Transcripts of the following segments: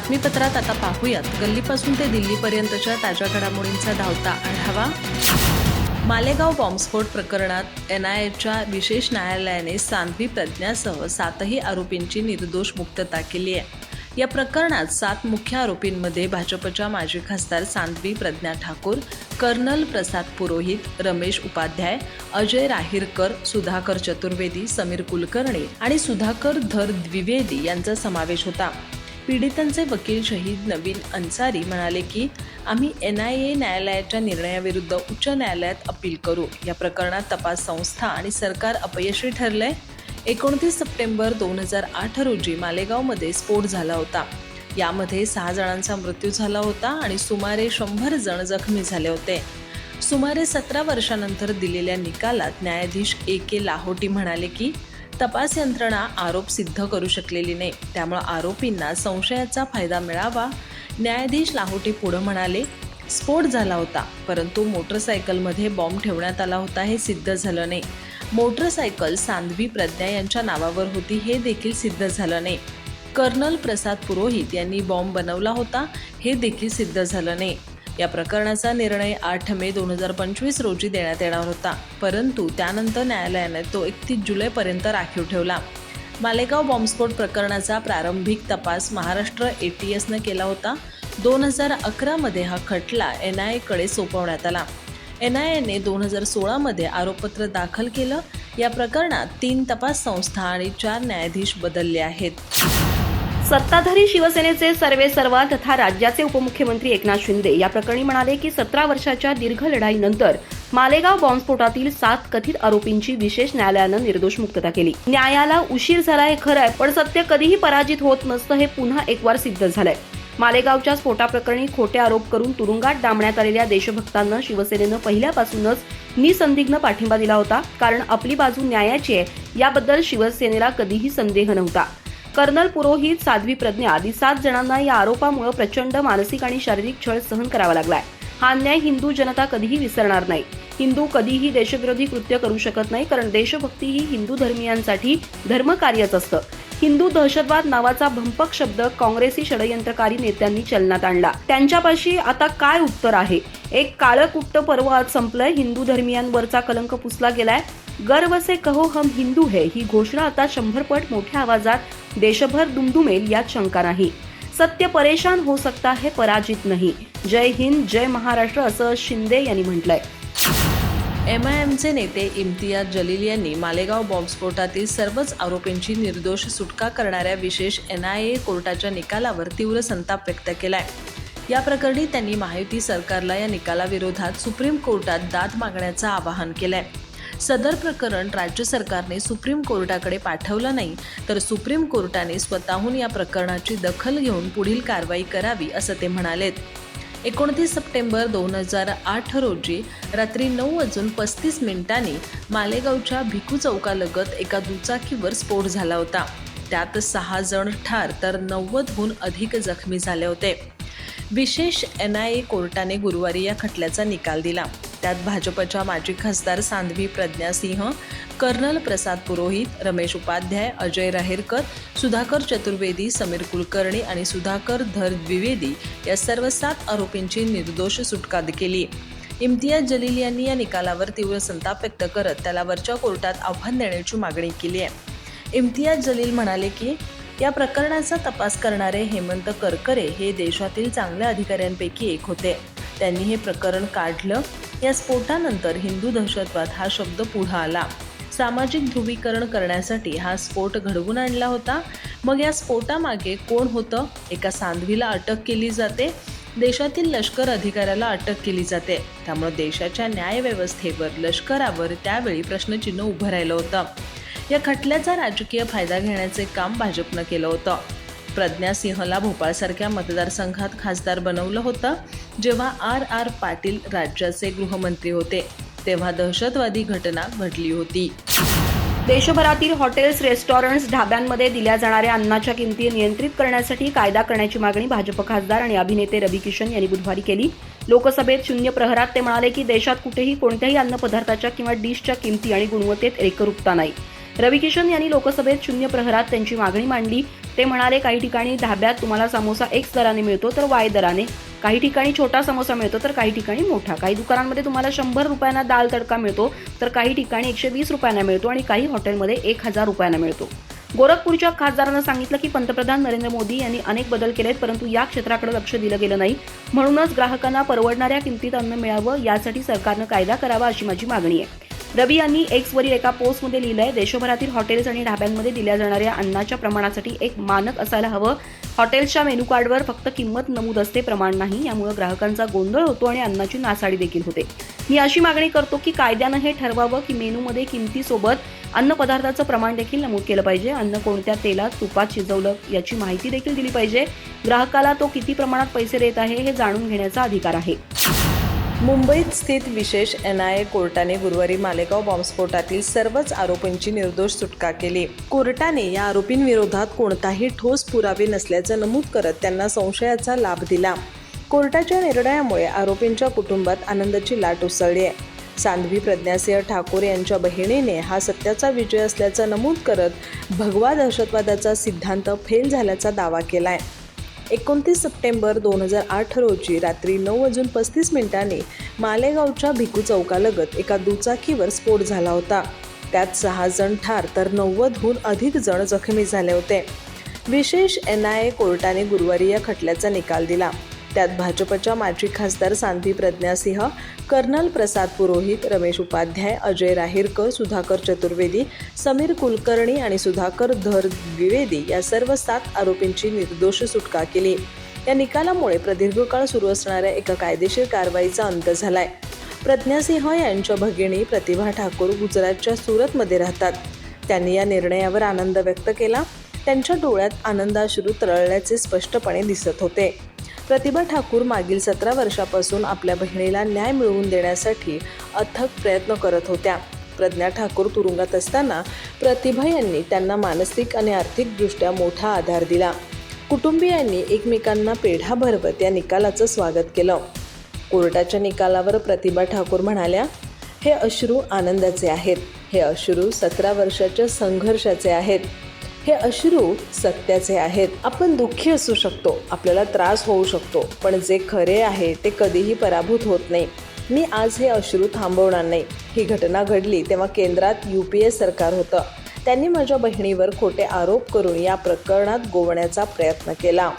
बातमीपत्रात आता पाहूयात. गल्लीपासून ते दिल्लीपर्यंतच्या ताज्या घडामोडींचा धावता आढावा. मालेगाव बॉम्बस्फोट प्रकरणात एनआयएच्या विशेष न्यायालयाने सांध्वी प्रज्ञासह सातही आरोपींची निर्दोष मुक्तता केली आहे. या प्रकरणात सात मुख्य आरोपींमध्ये भाजपच्या माजी खासदार सांध्वी प्रज्ञा ठाकूर कर्नल प्रसाद पुरोहित रमेश उपाध्याय अजय राहिरकर सुधाकर चतुर्वेदी समीर कुलकर्णी आणि सुधाकर धर द्विवेदी यांचा समावेश होता. पीडितांचे वकील शहीद नवीन अन्सारी म्हणाले की आम्ही एन आय ए न्यायालयाच्या निर्णयाविरुद्ध उच्च न्यायालयात अपील करू. या प्रकरणात तपास संस्था आणि सरकार अपयशी ठरलंय. एकोणतीस सप्टेंबर दोन हजार आठ रोजी मालेगावमध्ये स्फोट झाला होता. यामध्ये सहा जणांचा मृत्यू झाला होता आणि सुमारे शंभर जण जखमी झाले होते. सुमारे सतरा वर्षानंतर दिलेल्या निकालात न्यायाधीश ए के लाहोटी म्हणाले की तपास यंत्रणा आरोप सिद्ध करू शकलेली नाही. त्यामुळे आरोपींना संशयाचा फायदा मिळावा. न्यायाधीश लाहोटी पुढे म्हणाले स्फोट झाला होता परंतु मोटरसायकलमध्ये बॉम्ब ठेवण्यात आला होता हे सिद्ध झालं नाही. मोटरसायकल सांधवी प्रज्ञा यांच्या नावावर होती हे देखील सिद्ध झालं नाही. कर्नल प्रसाद पुरोहित यांनी बॉम्ब बनवला होता हे देखील सिद्ध झालं नाही. या प्रकरणाचा निर्णय आठ मे दोन हजार पंचवीस रोजी देण्यात येणार होता. परंतु त्यानंतर न्यायालयाने तो एकतीस जुलैपर्यंत राखीव ठेवला. मालेगाव बॉम्बस्फोट प्रकरणाचा प्रारंभिक तपास महाराष्ट्र ए टी एसनं केला होता. दोन हजार अकरामध्ये हा खटला एन आय एकडे सोपवण्यात आला. एन आय एने दोन हजार सोळामध्ये आरोपपत्र दाखल केलं. या प्रकरणात तीन तपास संस्था आणि चार न्यायाधीश बदलले आहेत. सत्ताधारी शिवसेनेचे सर्वे सर्वा तथा राज्याचे उपमुख्यमंत्री एकनाथ शिंदे या प्रकरणी म्हणाले की सतरा वर्षाच्या दीर्घ लढाईनंतर मालेगाव बॉम्बस्फोटातील सात कथित आरोपींची विशेष न्यायालयानं निर्दोष मुक्तता केली. न्यायाला उशीर झालाय खरंय पण सत्य कधीही पराजित होत नसतं हे पुन्हा एकवार सिद्ध झालंय. मालेगावच्या स्फोटाप्रकरणी खोटे आरोप करून तुरुंगात डांबण्यात आलेल्या देशभक्तांना शिवसेनेनं पहिल्यापासूनच निसंदिग्ध पाठिंबा दिला होता कारण आपली बाजू न्यायाची आहे याबद्दल शिवसेनेला कधीही संदेह नव्हता. कर्नल पुरोहित साध्वी प्रज्ञा आदी सात जणांना या आरोपामुळे प्रचंड मानसिक आणि शारीरिक छळ सहन करावा लागलाय. हा अन्याय हिंदू जनता कधीही विसरणार नाही. हिंदू कधीही देशविरोधी कृत्य करू शकत नाही कारण देशभक्ती ही हिंदू धर्मियांसाठी धर्मकार्यच असतं. हिंदू दहशतवाद नावाचा भंपक शब्द काँग्रेसी षडयंत्रकारी नेत्यांनी चलनात आणला. त्यांच्यापाशी आता काय उत्तर आहे? एक काळं कुट्ट पर्व आज संपलंय. हिंदू धर्मियांवरचा कलंक पुसला गेलाय. गर्व से कहो हम हिंदू है ही घोषणा आता शंभरपट मोठ्या आवाजात. देशभर दुमदुमेल यात शंका नाही. सत्य परेशान हो सकता है पराजित नाही. जय हिंद जय महाराष्ट्र असं शिंदे यांनी म्हटलंय. एम आय एमचे नेते इम्तियाज जलील यांनी मालेगाव बॉम्बस्फोटातील सर्वच आरोपींची निर्दोष सुटका करणाऱ्या विशेष एन आय ए कोर्टाच्या निकालावर तीव्र संताप व्यक्त केलाय. या प्रकरणी त्यांनी महायुती सरकारला या निकालाविरोधात सुप्रीम कोर्टात दाद मागण्याचं आवाहन केलंय. सदर प्रकरण राज्य सरकारने सुप्रीम कोर्टाकडे पाठवलं नाही तर सुप्रीम कोर्टाने स्वतःहून या प्रकरणाची दखल घेऊन पुढील कारवाई करावी असं ते म्हणालेत. एकोणतीस सप्टेंबर दोन हजार आठ रोजी रात्री नऊ वाजून पस्तीस मिनिटांनी मालेगावच्या भिकू चौकालगत एका दुचाकीवर स्फोट झाला होता. त्यात सहा जण ठार तर नव्वदहून अधिक जखमी झाले होते. विशेष एन आय ए कोर्टाने गुरुवारी या खटल्याचा निकाल दिला. त्यात भाजपच्या माजी खासदार सांध्वी प्रज्ञा सिंह कर्नल प्रसाद पुरोहित रमेश उपाध्याय अजय राहेरकर सुधाकर चतुर्वेदी समीर कुलकर्णी आणि सुधाकर धर द्विवेदी या सर्व सात आरोपींची निर्दोष सुटका केली. इम्तियाज जलील यांनी या निकालावर तीव्र संताप व्यक्त करत त्याला वरच्या कोर्टात आव्हान देण्याची मागणी केली आहे. इम्तियाज जलील म्हणाले की या प्रकरणाचा तपास करणारे हेमंत करकरे हे देशातील चांगल्या अधिकाऱ्यांपैकी एक होते. त्यांनी हे प्रकरण काढलं या स्फोटानंतर हिंदू दहशतवाद हा शब्द पुढं आला. सामाजिक ध्रुवीकरण करण्यासाठी हा स्फोट घडवून आणला होता. मग या स्फोटामागे कोण होतं? एका सांधवीला अटक केली जाते. देशातील लष्कर अधिकाऱ्याला अटक केली जाते. त्यामुळे देशाच्या न्यायव्यवस्थेवर लष्करावर त्यावेळी प्रश्नचिन्ह उभं राहिलं होतं. या खटल्याचा राजकीय फायदा घेण्याचे काम भाजपनं केलं होतं. प्रज्ञा सिंहला भोपाळसारख्या मतदारसंघात खासदार बनवलं होतं जेव्हा आर आर पाटील राज्याचे गृहमंत्री होते तेव्हा दहशतवादी घटना घडली होती. देशभरातील हॉटेल्स रेस्टॉरंट्स ढाब्यांमध्ये दिल्या जाणाऱ्या अन्नाच्या किमती नियंत्रित करण्यासाठी कायदा करण्याची मागणी भाजप खासदार आणि अभिनेते रवी किशन यांनी बुधवारी केली. लोकसभेत शून्य प्रहरात ते म्हणाले की देशात कुठेही कोणत्याही अन्नपदार्थाच्या किंवा डिशच्या किमती आणि गुणवत्तेत एकरूपता नाही. रवी किशन यांनी लोकसभेत शून्य प्रहरात त्यांची मागणी मांडली. ते म्हणाले काही ठिकाणी धाब्यात तुम्हाला समोसा एक्स दराने मिळतो तर वाय दराने. काही ठिकाणी छोटा समोसा मिळतो तर काही ठिकाणी मोठा. काही दुकानांमध्ये तुम्हाला शंभर रुपयांना दाल तडका मिळतो तर काही ठिकाणी एकशे वीस रुपयांना मिळतो आणि काही हॉटेलमध्ये एक हजार रुपयांना मिळतो. गोरखपूरच्या खासदारानं सांगितलं की पंतप्रधान नरेंद्र मोदी यांनी अनेक बदल केलेत परंतु या क्षेत्राकडे लक्ष दिलं गेलं नाही. म्हणूनच ग्राहकांना परवडणाऱ्या किमतीत अन्न मिळावं यासाठी सरकारनं कायदा करावा अशी माझी मागणी आहे. रवी यांनी एक्सवरील एका पोस्टमध्ये लिहिलंय देशभरातील हॉटेल्स आणि ढाब्यांमध्ये दिल्या जाणाऱ्या अन्नाच्या प्रमाणासाठी एक मानक असायला हवं. हॉटेल्सच्या मेनू कार्डवर फक्त किंमत नमूद असते प्रमाण नाही. यामुळे ग्राहकांचा गोंधळ होतो आणि अन्नाची नासाडी देखील होते. मी अशी मागणी करतो की कायद्यानं हे ठरवावं की मेनूमध्ये किमतीसोबत अन्न पदार्थाचं प्रमाण देखील नमूद केलं पाहिजे. अन्न कोणत्या तेलात तुपात शिजवलं याची माहिती देखील दिली पाहिजे. ग्राहकाला तो किती प्रमाणात पैसे देत आहे हे जाणून घेण्याचा अधिकार आहे. मुंबईत स्थित विशेष एन आय ए कोर्टाने गुरुवारी मालेगाव बॉम्बस्फोटातील सर्वच आरोपींची निर्दोष सुटका केली. कोर्टाने या आरोपींविरोधात कोणताही ठोस पुरावे नसल्याचं नमूद करत त्यांना संशयाचा लाभ दिला. कोर्टाच्या निर्णयामुळे आरोपींच्या कुटुंबात आनंदाची लाट उसळली आहे. सांध्वी प्रज्ञासिंह ठाकूर यांच्या बहिणीने हा सत्याचा विजय असल्याचं नमूद करत भगवा दहशतवादाचा सिद्धांत फेल झाल्याचा दावा केला आहे एकोणतीस सप्टेंबर दोन हजार आठ रोजी रात्री नऊ वाजून पस्तीस मिनिटांनी मालेगावच्या भिकू चौकालगत एका दुचाकीवर स्फोट झाला होता. त्यात सहा जण ठार तर नव्वदहून अधिक जण जखमी झाले होते. विशेष एन आय ए कोर्टाने गुरुवारी या खटल्याचा निकाल दिला. त्यात भाजपच्या माजी खासदार सांध्वी प्रज्ञासिंह कर्नल प्रसाद पुरोहित रमेश उपाध्याय अजय राहिरकर सुधाकर चतुर्वेदी समीर कुलकर्णी आणि सुधाकर धर द्विवेदी या सर्व सात आरोपींची निर्दोष सुटका केली. या निकालामुळे प्रदीर्घ काळ सुरू असणाऱ्या एका कायदेशीर कारवाईचा अंत झालाय. प्रज्ञासिंह यांच्या भगिनी प्रतिभा ठाकूर गुजरातच्या सुरतमध्ये राहतात. त्यांनी या निर्णयावर आनंद व्यक्त केला. त्यांच्या डोळ्यात आनंदाश्रू तरळल्याचे स्पष्टपणे दिसत होते. प्रतिभा ठाकूर मागील सतरा वर्षापासून आपल्या बहिणीला न्याय मिळवून देण्यासाठी अथक प्रयत्न करत होत्या. प्रज्ञा ठाकूर तुरुंगात असताना प्रतिभा यांनी त्यांना मानसिक आणि आर्थिकदृष्ट्या मोठा आधार दिला. कुटुंबियांनी एकमेकांना पेढा भरवत या निकालाचं स्वागत केलं. कोर्टाच्या निकालावर प्रतिभा ठाकूर म्हणाल्या हे अश्रू आनंदाचे आहेत. हे अश्रू सतरा वर्षाच्या संघर्षाचे आहेत. हे अश्रू सत्याचे आहेत. आपण दुःखी असू शकतो आपल्याला त्रास होऊ शकतो पण जे खरे आहे ते कधीही पराभूत होत नाही. मी आज हे अश्रू थांबवणार नाही. ही घटना घडली तेव्हा केंद्रात यू पी ए सरकार होतं. त्यांनी माझ्या बहिणीवर खोटे आरोप करून या प्रकरणात गोवण्याचा प्रयत्न केला.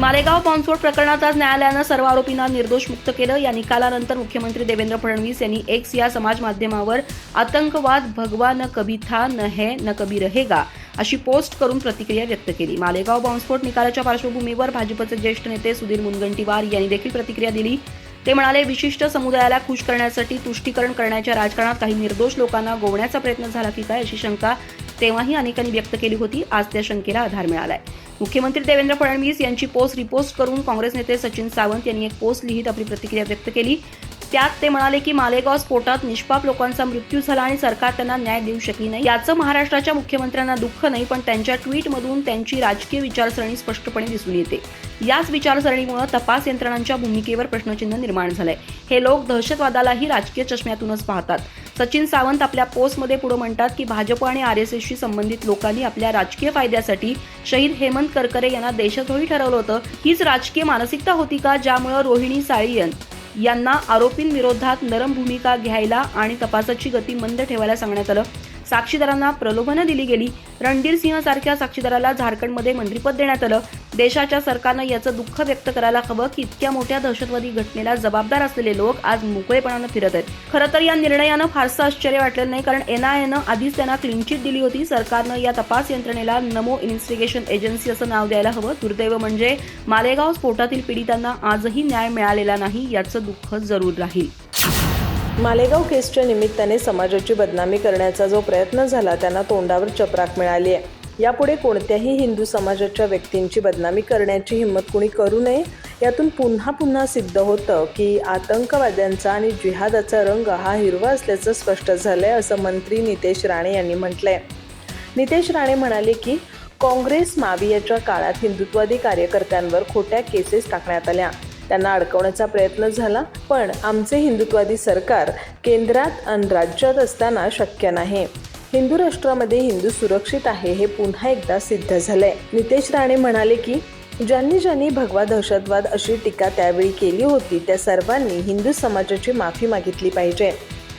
मालेगाव बॉम्बस्फोट प्रकरणात आज न्यायालयानं सर्व आरोपींना निर्दोष मुक्त केलं. या निकालानंतर मुख्यमंत्री देवेंद्र फडणवीस यांनी एक्स या समाज माध्यमावर आतंकवाद भगवा न कभी था न है न कभी रहेगा अशी पोस्ट करून प्रतिक्रिया व्यक्त केली. मालेगाव बॉम्बस्फोट निकालाच्या पार्श्वभूमीवर भाजपचे ज्येष्ठ नेते सुधीर मुनगंटीवार यांनी देखील प्रतिक्रिया दिली. ते म्हणाले विशिष्ट समुदायाला खुश करण्यासाठी तुष्टीकरण करण्याच्या राजकारणात काही निर्दोष लोकांना गोवण्याचा प्रयत्न झाला की काय अशी शंका तेव्हाही अनेकांनी व्यक्त केली होती. आज त्या शंकेला आधार मिळालाय. मुख्यमंत्री देवेंद्र फडणवीस यांची पोस्ट रिपोस्ट करून काँग्रेस नेते सचिन सावंत यांनी एक पोस्ट लिहित आपली प्रतिक्रिया व्यक्त केली. त्यात ते म्हणाले की मालेगाव स्फोटात निष्पाप लोकांचा मृत्यू झाला आणि सरकार त्यांना न्याय देऊ शकली नाही. याचं महाराष्ट्राच्या मुख्यमंत्र्यांना दुःख नाही पण त्यांच्या ट्विटमधून त्यांची राजकीय विचारसरणी स्पष्टपणे दिसून येते. याच विचारसरणीमुळे तपास यंत्रणांच्या भूमिकेवर प्रश्नचिन्ह निर्माण झालंय. हे लोक दहशतवादालाही राजकीय चष्म्यातूनच पाहतात. सचिन सावंत आपल्या पोस्टमध्ये पुढे म्हणतात की भाजप आणि आर एस एसशी संबंधित लोकांनी आपल्या राजकीय फायद्यासाठी शहीद हेमंत करकरे यांना देशद्रोही ठरवलं होतं. हीच राजकीय मानसिकता होती का? ज्यामुळे रोहिणी साळीयन यांना आरोपींविरोधात नरम भूमिका घ्यायला आणि तपासाची गती मंद ठेवायला सांगण्यात आलं. साक्षीदारांना प्रलोभनं दिली गेली. रणधीर सिंह सारख्या साक्षीदाराला झारखंडमध्ये मंत्रिपद देण्यात आलं. देशाच्या सरकारनं याचं दुःख व्यक्त करायला हवं की इतक्या मोठ्या दहशतवादी घटनेला जबाबदार असलेले लोक आज मोकळेपणानं फिरत आहेत. खरं तर या निर्णयानं फारसं आश्चर्य वाटलेलं नाही कारण एनआयएनं आधीच त्यांना क्लीनचिट दिली होती. सरकारनं या तपास यंत्रणेला नमो इन्व्हेस्टिगेशन एजन्सी असं नाव द्यायला हवं. दुर्दैव म्हणजे मालेगाव स्फोटातील पीडितांना आजही न्याय मिळालेला नाही याचं दुःख जरूर राहील. मालेगाव केसच्या निमित्ताने समाजाची बदनामी करण्याचा जो प्रयत्न झाला त्यांना तोंडावर चपराक मिळाली आहे. यापुढे कोणत्याही हिंदू समाजाच्या व्यक्तींची बदनामी करण्याची हिंमत कुणी करू नये यातून पुन्हा पुन्हा सिद्ध होतं की आतंकवाद्यांचा आणि जिहादाचा रंग हा हिरवा असल्याचं स्पष्ट झालंय असं मंत्री नितेश राणे यांनी म्हटलंय. नितेश राणे म्हणाले की काँग्रेस मावियाच्या काळात हिंदुत्वादी कार्यकर्त्यांवर खोट्या केसेस टाकण्यात आल्या. त्यांना अडकवण्याचा प्रयत्न झाला पण आमचे हिंदुत्वादी सरकार केंद्रात आणि राज्यात असताना शक्य नाही. हिंदू राष्ट्रामध्ये हिंदू सुरक्षित आहे हे पुन्हा एकदा सिद्ध झालंय. नितेश राणे म्हणाले की ज्यांनी ज्यांनी भगवा दहशतवाद अशी टीका त्यावेळी केली होती त्या सर्वांनी हिंदू समाजाची माफी मागितली पाहिजे.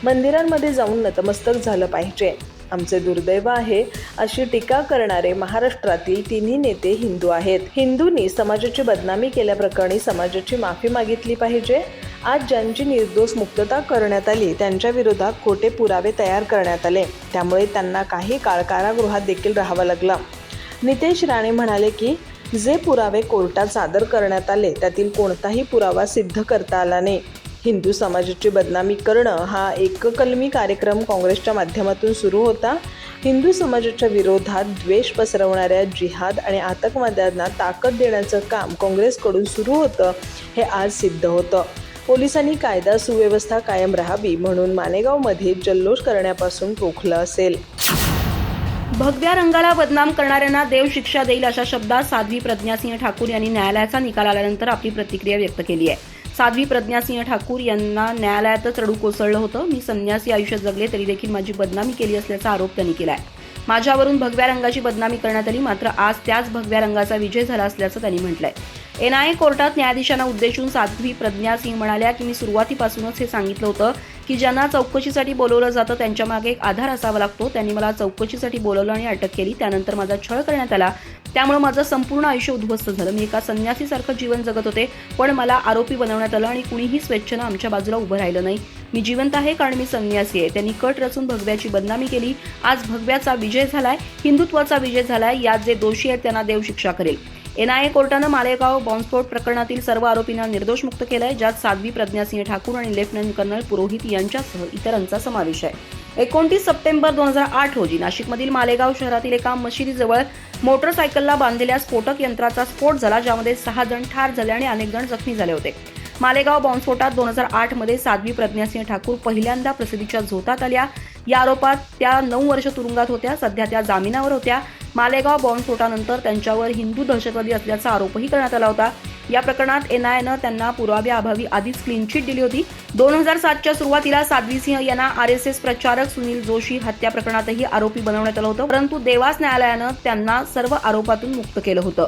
मंदिरांमध्ये जाऊन नतमस्तक झालं पाहिजे. आमचे दुर्दैव आहे अशी टीका करणारे महाराष्ट्रातील तिन्ही नेते हिंदू आहेत. हिंदूंनी समाजाची बदनामी केल्याप्रकरणी समाजाची माफी मागितली पाहिजे. आज ज्यांची निर्दोष मुक्तता करण्यात आली त्यांच्या विरोधात खोटे पुरावे तयार करण्यात आले. त्यामुळे त्यांना काही काळ कारागृहात देखील राहावं लागलं. नितेश राणे म्हणाले की जे पुरावे कोर्टात सादर करण्यात आले त्यातील कोणताही पुरावा सिद्ध करता आला नाही. हिंदू समाजाची बदनामी करणं हा एककलमी कार्यक्रम काँग्रेसच्या माध्यमातून सुरू होता. हिंदू समाजाच्या विरोधात द्वेष पसरवणाऱ्या जिहाद आणि आतंकवाद्यांना ताकद देण्याचं काम काँग्रेसकडून सुरू होतं हे आज सिद्ध होतं. पोलिसांनी कायदा सुव्यवस्था कायम राहावी म्हणून मानेगावमध्ये जल्लोष करण्यापासून रोखलं असेल. भगव्या रंगाला बदनाम करणाऱ्यांना देव शिक्षा देईल अशा शब्दात साध्वी प्रज्ञासिंह ठाकूर यांनी न्यायालयाचा निकाल आल्यानंतर आपली प्रतिक्रिया व्यक्त केली आहे. साध्वी प्रज्ञासिंह ठाकूर यांना न्यायालयातच रडू कोसळलं होतं. मी संन्यासी आयुष्य जगले तरी देखील माझी बदनामी केली असल्याचा आरोप त्यांनी केलाय. माझ्यावरून भगव्या रंगाची बदनामी करण्यात आली मात्र आज त्याच भगव्या रंगाचा विजय झाला असल्याचं त्यांनी म्हटलंय. एनआयए कोर्टात न्यायाधीशांना उद्देशून साध्वी प्रज्ञा सिंह म्हणाल्या की मी सुरुवातीपासूनच हे सांगितलं होतं की ज्यांना चौकशीसाठी बोलवलं जातं त्यांच्या मागे एक आधार असावा लागतो. त्यांनी मला चौकशीसाठी बोलवलं आणि अटक केली. त्यानंतर माझा छळ करण्यात आला. त्यामुळे माझं संपूर्ण आयुष्य उद्ध्वस्त झालं. मी एका संन्यासीसारखं जीवन जगत होते पण मला आरोपी बनवण्यात आलं आणि कुणीही स्वेच्छेनं आमच्या बाजूला उभं राहिलं नाही. मी जिवंत आहे कारण मी संन्यासी आहे. त्यांनी कट रचून भगव्याची बदनामी केली. आज भगव्याचा विजय झालाय हिंदुत्वाचा विजय झालाय यात जे दोषी आहेत त्यांना देव शिक्षा करेल. एनआयए कोर्टानं मालेगाव बॉम्बस्फोट प्रकरणातील सर्व आरोपींना निर्दोष मुक्त केलंय ज्यात साध्वी प्रज्ञासिंह ठाकूर आणि लेफ्टनंट कर्नल पुरोहित यांच्यासह इतरांचा समावेश आहे. एकोणतीस सप्टेंबर दोन हजार आठ रोजी नाशिकमधील मालेगाव शहरातील एका मशिदीजवळ मोटरसायकलला बांधलेल्या स्फोटक यंत्राचा स्फोट झाला ज्यामध्ये सहा जण ठार झाले आणि अनेक जण जखमी झाले होते. मालेगाव बॉम्बस्फोटात दोन हजार आठमध्ये साध्वी प्रज्ञासिंह ठाकूर पहिल्यांदा प्रसिद्धीच्या झोतात आल्या. या आरोपात त्या नऊ वर्ष तुरुंगात होत्या सध्या त्या जामिनावर होत्या. मालेगाव बॉम्बस्फोटानंतर त्यांच्यावर हिंदू दहशतवादी असल्याचा आरोपही करण्यात आला होता. या प्रकरणात एनआयएनं त्यांना पुराव्याअभावी आधीच क्लीन चिट दिली होती. दोन हजार सातच्या सुरुवातीला साध्वी सिंह यांना आर एस एस प्रचारक सुनील जोशी हत्या प्रकरणातही आरोपी बनवण्यात आलं होतं. परंतु देवास न्यायालयानं त्यांना सर्व आरोपातून मुक्त केलं होतं.